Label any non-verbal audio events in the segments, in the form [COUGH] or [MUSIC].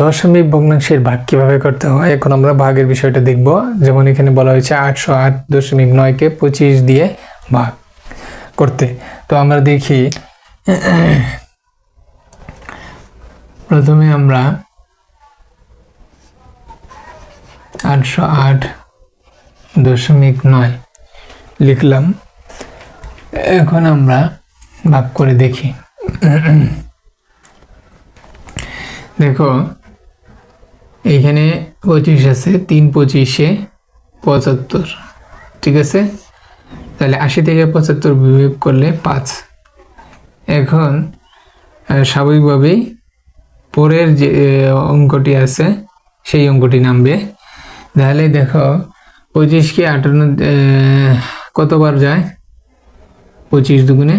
দশমিক ভগ্নাংশের ভাগ কীভাবে করতে হয়? এখন আমরা ভাগের বিষয়টা দেখব। যেমন এখানে বলা হয়েছে আটশো আট দশমিক নয়কে পঁচিশ দিয়ে ভাগ করতে। তো আমরা দেখি, প্রথমে আমরা আটশো আট দশমিক নয় লিখলাম। এখন আমরা ভাগ করে দেখি। দেখো এইখানে পঁচিশ আছে, তিন পঁচিশে পঁচাত্তর, ঠিক আছে? তাহলে আশি থেকে পঁচাত্তর বিয়োগ করলে পাঁচ। এখন স্বাভাবিকভাবেই পরের যে অঙ্কটি আছে, সেই অঙ্কটি নামবে। তাহলে দেখো, পঁচিশকে আটান্ন কতবার যায়? পঁচিশ দুগুণে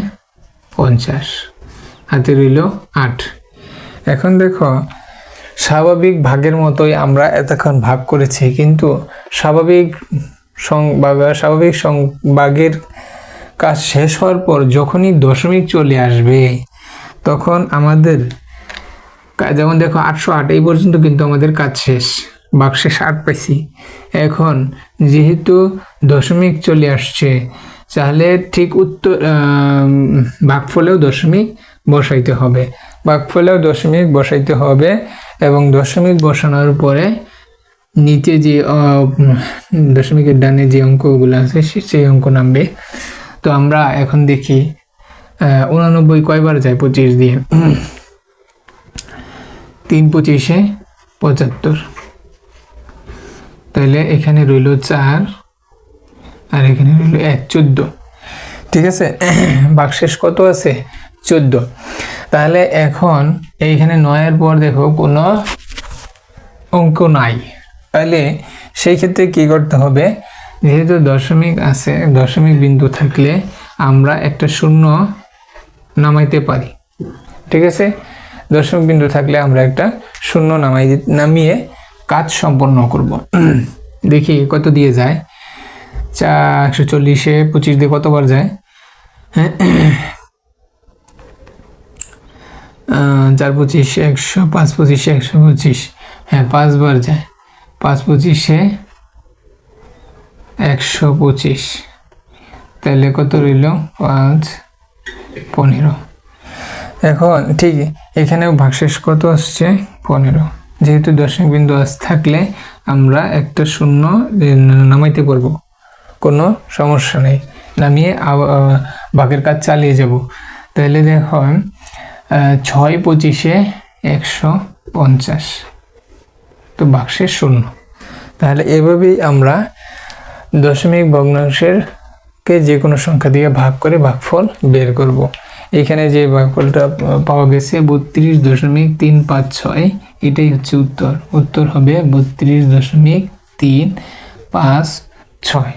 পঞ্চাশ। হাতে রইল আট। এখন দেখো, স্বাভাবিক ভাগের মতোই আমরা এতক্ষণ ভাগ করেছি, কিন্তু স্বাভাবিক স্বাভাবিক সং ভাগের কাজ শেষ হওয়ার পর যখনই দশমিক চলে আসবে, তখন আমাদের যেমন দেখো আটশো আট, এই পর্যন্ত কিন্তু আমাদের কাজ শেষ বাক্সে আট পাইছি। এখন যেহেতু দশমিক চলে আসছে, তাহলে ঠিক উত্তর ভাগফলেও দশমিক বসাইতে হবে। ভাগফলেও দশমিক বসাইতে হবে এবং দশমিক বসানোর পরে নিচে যে দশমিকের ডানে যে অঙ্কগুলো আছে সেই অঙ্ক নামবে। তো আমরা এখন দেখি উনানব্বই কয়বার যায় পঁচিশ দিয়ে? তিন পঁচিশে পঁচাত্তর। তাহলে এখানে রইল চার, আর এখানে রইল এক, চোদ্দ। ঠিক আছে? বাক্সেস কত আছে? চোদ্দ। তাহলে এখন এইখানে নয়ের পর দেখো কোনো অঙ্ক নাই। তাহলে সেই ক্ষেত্রে কি করতে হবে? যেহেতু দশমিক আছে, দশমিক বিন্দু থাকলে আমরা একটা শূন্য নামাইতে পারি। ঠিক আছে? দশমিক বিন্দু থাকলে আমরা একটা শূন্য নামাই নামিয়ে কাজ সম্পন্ন করব। [CLEARS THROAT] দেখি কত দিয়ে যায়। চা একশো চল্লিশে পঁচিশ দিয়ে কতবার যায়? [CLEARS THROAT] চার পঁচিশ, একশো, পাঁচ পঁচিশে, একশো পঁচিশ। হ্যাঁ পাঁচবার যায়। পাঁচ পঁচিশে একশো পঁচিশ। তাহলে কত রইল? পাঁচ, পনেরো। এখন ঠিক এখানেও ভাগশেষ কত আসছে? পনেরো। যেহেতু দশমিক বিন্দু আস থাকলে আমরা একটা শূন্য নামাইতে পারব। কোনো সমস্যা নেই। নামিয়ে ভাগের কাজ চালিয়ে যাব। তাহলে দেখো ছয় পঁচিশে একশো পঞ্চাশ। তো বাক্সের শূন্য। তাহলে এভাবেই আমরা দশমিক ভগ্নাংশের কে যে কোনো সংখ্যা দিয়ে ভাগ করে ভাগফল বের করব। এখানে যে ভাগফলটা পাওয়া গেছে বত্রিশ দশমিক তিন পাঁচ ছয়, এটাই হচ্ছে উত্তর। উত্তর হবে বত্রিশ দশমিক তিন পাঁচ ছয়।